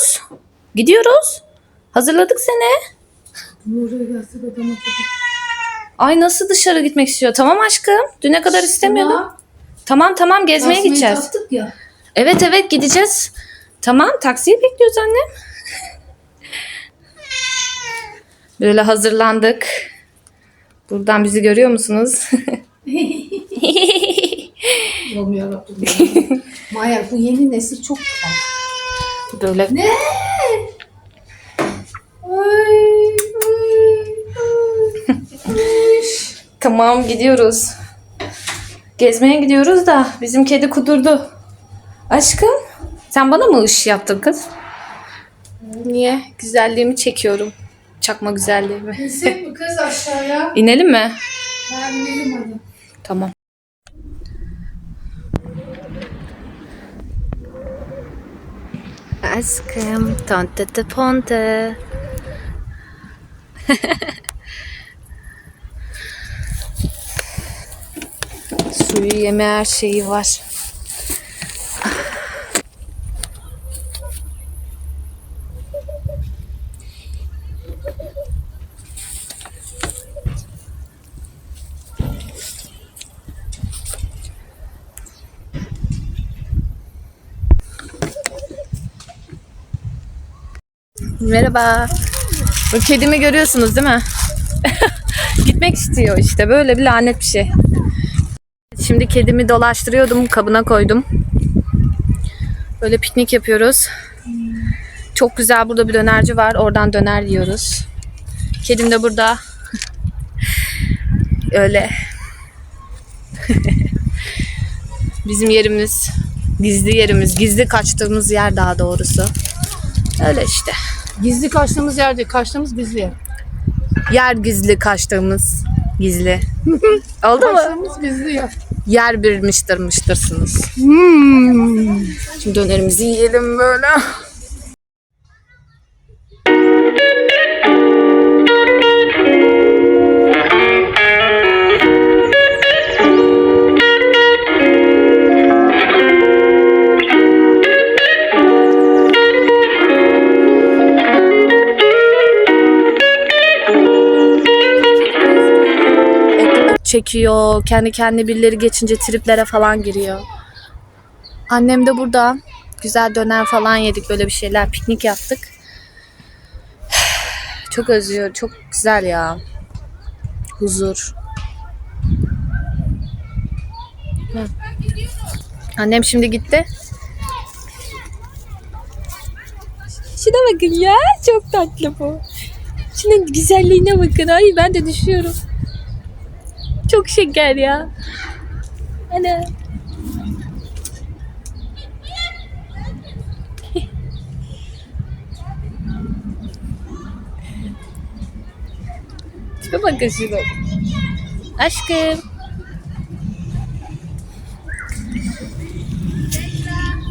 gidiyoruz. Gidiyoruz. Hazırladık seni. Ay nasıl dışarı gitmek istiyor? Tamam aşkım. Düne kadar istemiyordum. Tamam. Tamam gezmeye Tasmayı gideceğiz. taktık ya. Evet evet gideceğiz. Tamam taksiyi bekliyoruz annem. Böyle hazırlandık. Buradan bizi görüyor musunuz? Allah'ım yarabbim. ya. Maya bu yeni nesil çok güzel. Böyle Ne? Tamam gidiyoruz. Gezmeye gidiyoruz da bizim kedi kudurdu. Aşkım sen bana mı ış yaptın kız? Niye? Güzelliğimi çekiyorum. Çakma güzelliğimi. İnsek mi kız aşağıya? İnelim mi? Ben inelim hadi. Tamam. Aşkım, tonte te ponte. Suyu yeme her şeyi var. Merhaba. Bu kedimi görüyorsunuz değil mi? Gitmek istiyor işte. Böyle bir lanet bir şey. Şimdi kedimi dolaştırıyordum. Kabına koydum. Böyle piknik yapıyoruz. Çok güzel burada bir dönerci var. Oradan döner yiyoruz. Kedim de burada. Öyle. Bizim yerimiz, gizli yerimiz, gizli kaçtığımız yer daha doğrusu. Öyle işte. Gizli kaçtığımız yer değil. Kaçtığımız gizli yer. Yer gizli kaçtığımız gizli. Oldu mu? Kaçtığımız gizli yer. Yer bir mıştır mıştırsınız. Hmm. Şimdi dönerimizi yiyelim böyle. Çekiyor. Kendi kendine birileri geçince triplere falan giriyor. Annem de burada. Güzel döner falan yedik. Böyle bir şeyler piknik yaptık. Çok özlüyor. Çok güzel ya. Huzur. Hı. Annem şimdi gitti. Şuna bakın ya. Çok tatlı bu. Şunun güzelliğine bakın. Ay ben de düşüyorum. Çok şeker ya. Ana. Tipe bakın şuna. Aşkım.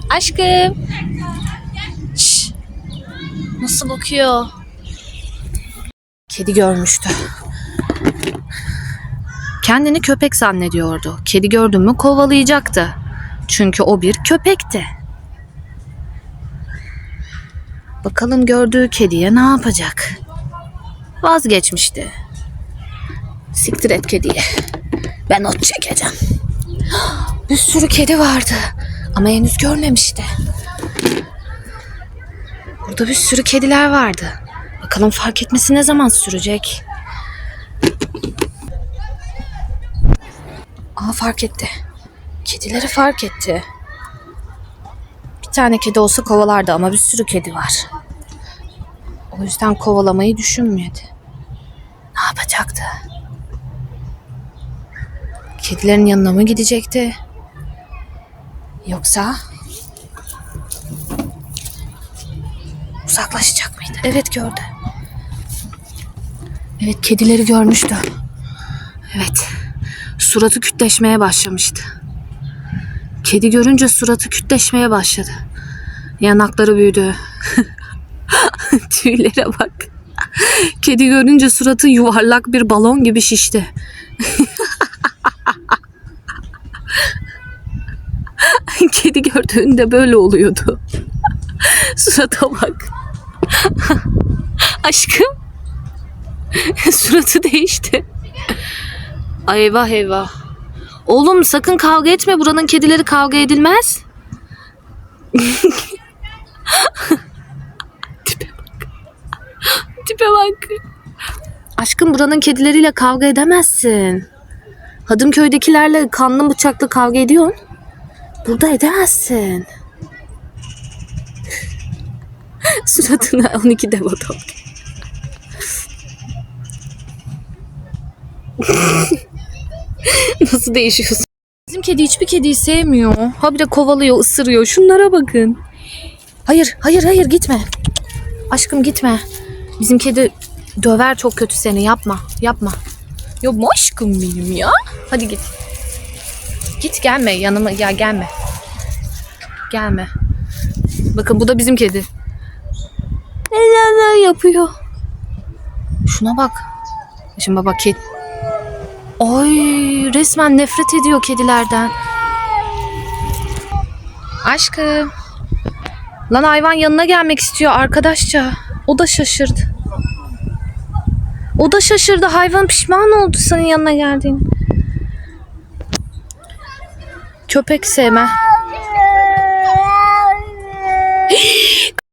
Aşkım. Şş. Nasıl bakıyor? Kedi görmüştü. Kendini köpek zannediyordu. Kedi gördü mü kovalayacaktı. Çünkü o bir köpekti. Bakalım gördüğü kediye ne yapacak? Vazgeçmişti. Siktir et kediye. Ben ot çekeceğim. Bir sürü kedi vardı. Ama henüz görmemişti. Burada bir sürü kediler vardı. Bakalım fark etmesi ne zaman sürecek? Aa fark etti. Kedileri fark etti. Bir tane kedi olsa kovalardı ama bir sürü kedi var. O yüzden kovalamayı düşünmedi. Ne yapacaktı? Kedilerin yanına mı gidecekti? Yoksa uzaklaşacak mıydı? Evet gördü. Evet kedileri görmüştü. Evet. Suratı kütleşmeye başlamıştı. Kedi görünce suratı kütleşmeye başladı. Yanakları büyüdü. Tüylere bak. Kedi görünce suratı yuvarlak bir balon gibi şişti. Kedi gördüğünde böyle oluyordu. Surata bak. Aşkım. Suratı değişti. Ay eyvah eyvah. Oğlum sakın kavga etme. Buranın kedileri kavga edilmez. Tipe bak. Tipe bak. Aşkım buranın kedileriyle kavga edemezsin. Hadımköy'dekilerle kanlı bıçaklı kavga ediyorsun. Burada edemezsin. Suratına 12 dev adam. Nasıl değişiyorsun? Bizim kedi hiçbir kediyi sevmiyor. Habire kovalıyor, ısırıyor. Şunlara bakın. Hayır, hayır, hayır gitme. Aşkım gitme. Bizim kedi döver çok kötü seni. Yapma, yapma. Mu aşkım benim ya? Hadi git. Git gelme yanıma. Ya gelme. Gelme. Bakın bu da bizim kedi. Neler yapıyor. Şuna bak. Şimdi baba kedi. Ay resmen nefret ediyor kedilerden. Aşkım. Lan hayvan yanına gelmek istiyor arkadaşça. O da şaşırdı. O da şaşırdı. Hayvan pişman oldu senin yanına geldiğini. Köpek sevme.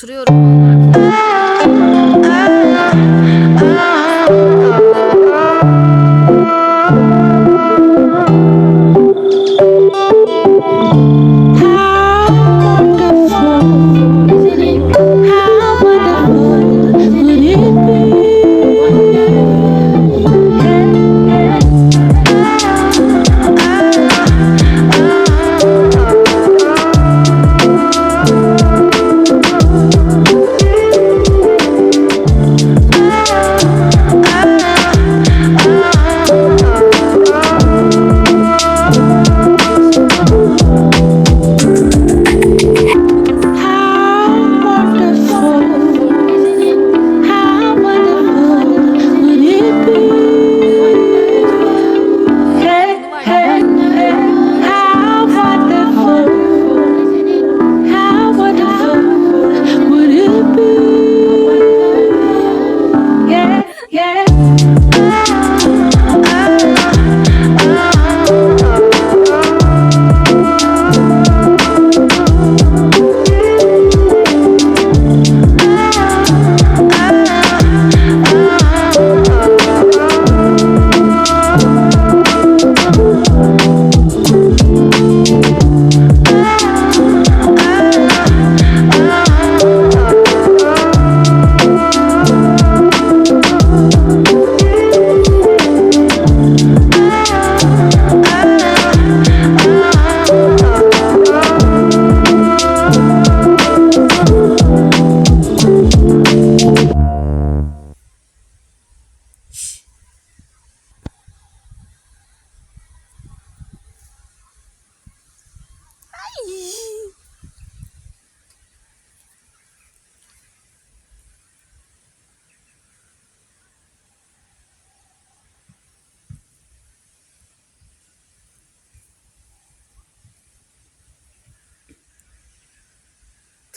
Oturuyorum.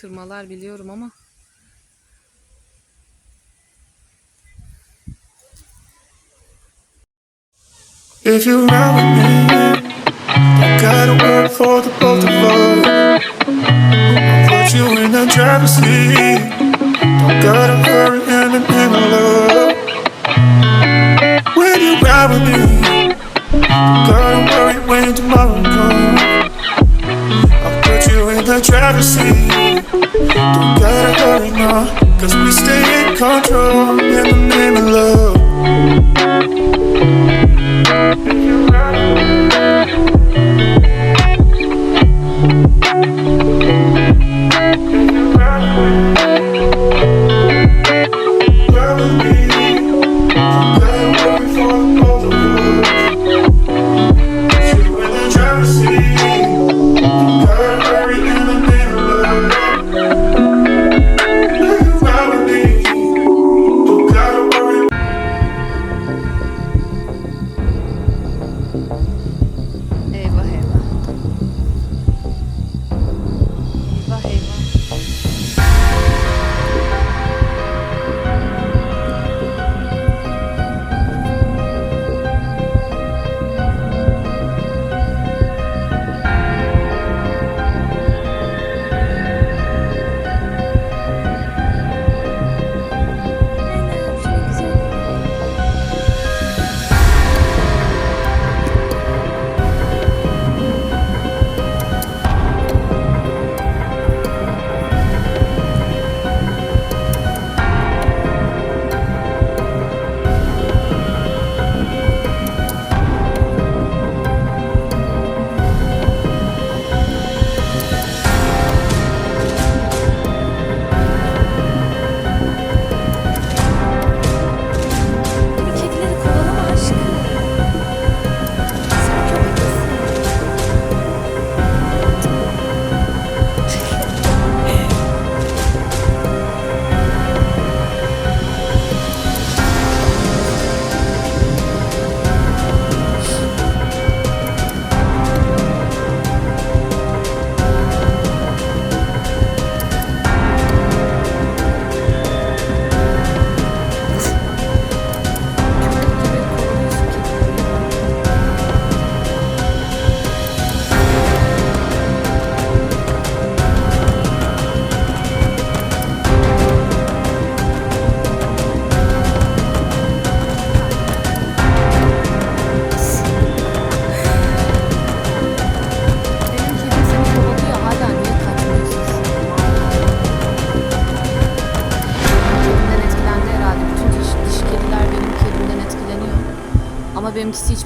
Tırmalar biliyorum ama. If you ride with me, don't gotta work for the both of us. I'll put you in the driver's seat. Don't gotta hurry and in love. When you ride with me, gotta worry when tomorrow comes. I'll put you in the driver's seat. Gotta hurry now, cause we stay in control in the name of love.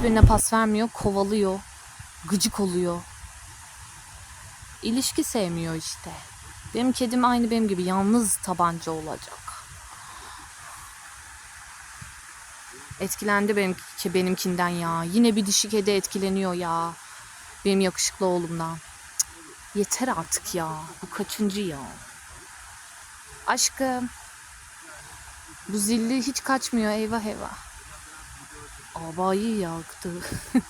Hiçbirine pas vermiyor. Kovalıyor. Gıcık oluyor. İlişki sevmiyor işte. Benim kedim aynı benim gibi yalnız tabanca olacak. Etkilendi benimki, benimkinden ya. Yine bir dişi kedi etkileniyor ya. Benim yakışıklı oğlumdan. Cık, yeter artık ya. Bu kaçıncı ya? Aşkım. Bu zilli hiç kaçmıyor eyvah eyvah. Abayı yaktı.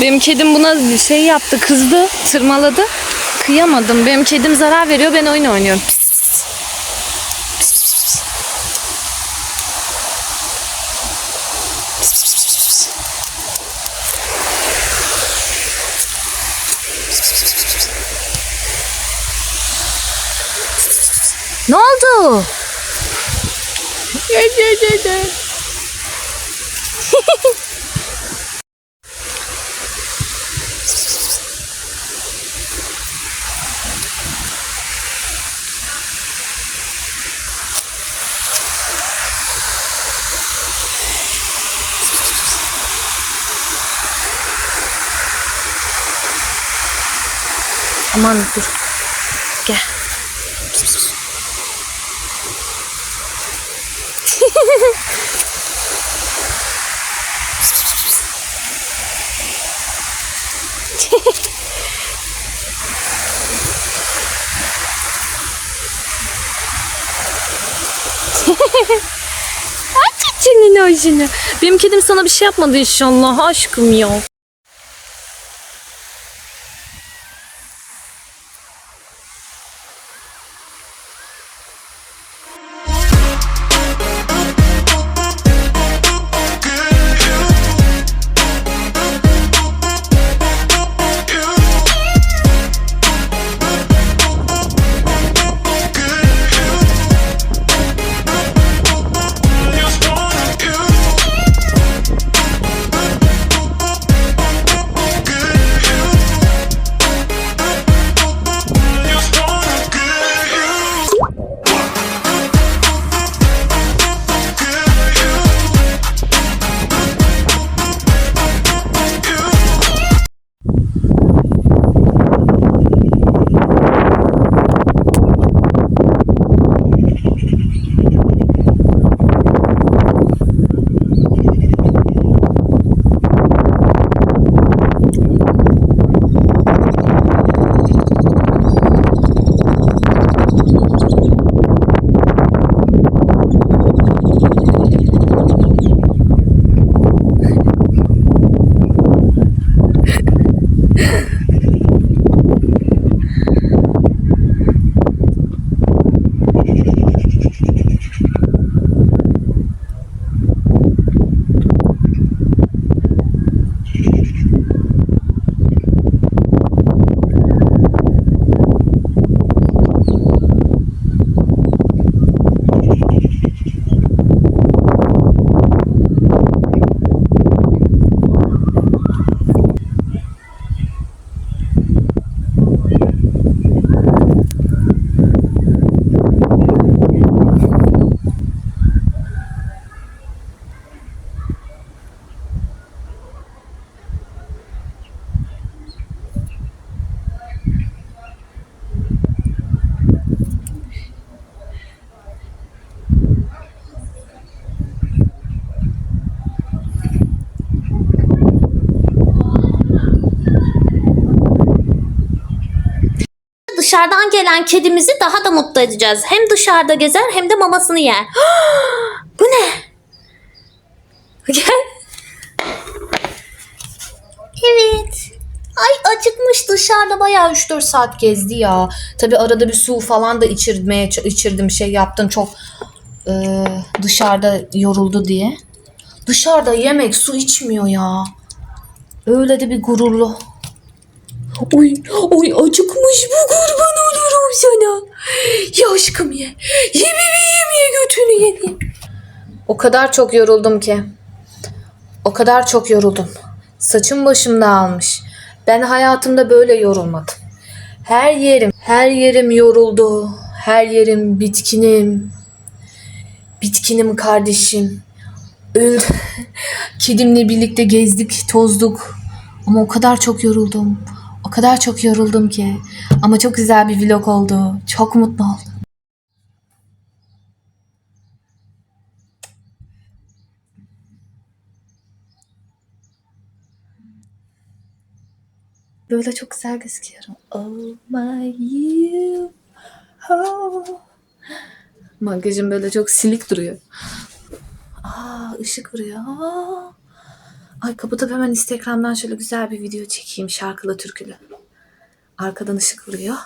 Benim kedim buna şey yaptı, kızdı, tırmaladı. Kıyamadım. Benim kedim zarar veriyor, ben oyun oynuyorum. Pis, pis, pis. Pis, pis, pis, pis. Pis, pis, pis, pis, pis. Ne oldu? Aman dur. Gel. Aç senin ağzını. Benim kedim sana bir şey yapmadı inşallah aşkım ya. Dışarıdan gelen kedimizi daha da mutlu edeceğiz. Hem dışarıda gezer hem de mamasını yer. Bu ne? Gel. Evet. Ay acıkmış dışarıda bayağı 3-4 saat gezdi ya. Tabi arada bir su falan da içirmeye içirdim şey yaptım çok e, dışarıda yoruldu diye. Dışarıda yemek su içmiyor ya. Öyle de bir gururlu. Oy, oy acıkmış bu kurban olurum sana. Ya aşkım ye. Ye bebeğim ye götünü ye. O kadar çok yoruldum ki. O kadar çok yoruldum. Saçım başım dağılmış. Ben hayatımda böyle yorulmadım. Her yerim, her yerim yoruldu. Her yerim bitkinim. Bitkinim kardeşim. Öldü. Kedimle birlikte gezdik, tozduk. Ama o kadar çok yoruldum. O kadar çok yoruldum ki. Ama çok güzel bir vlog oldu. Çok mutlu oldum. Böyle çok güzel gözüküyorum. Oh my you. Oh. Makyajım böyle çok silik duruyor. Aa ışık vuruyor. Aa. Ay kapatıp hemen Instagram'dan şöyle güzel bir video çekeyim şarkılı türkülü. Arkadan ışık vuruyor.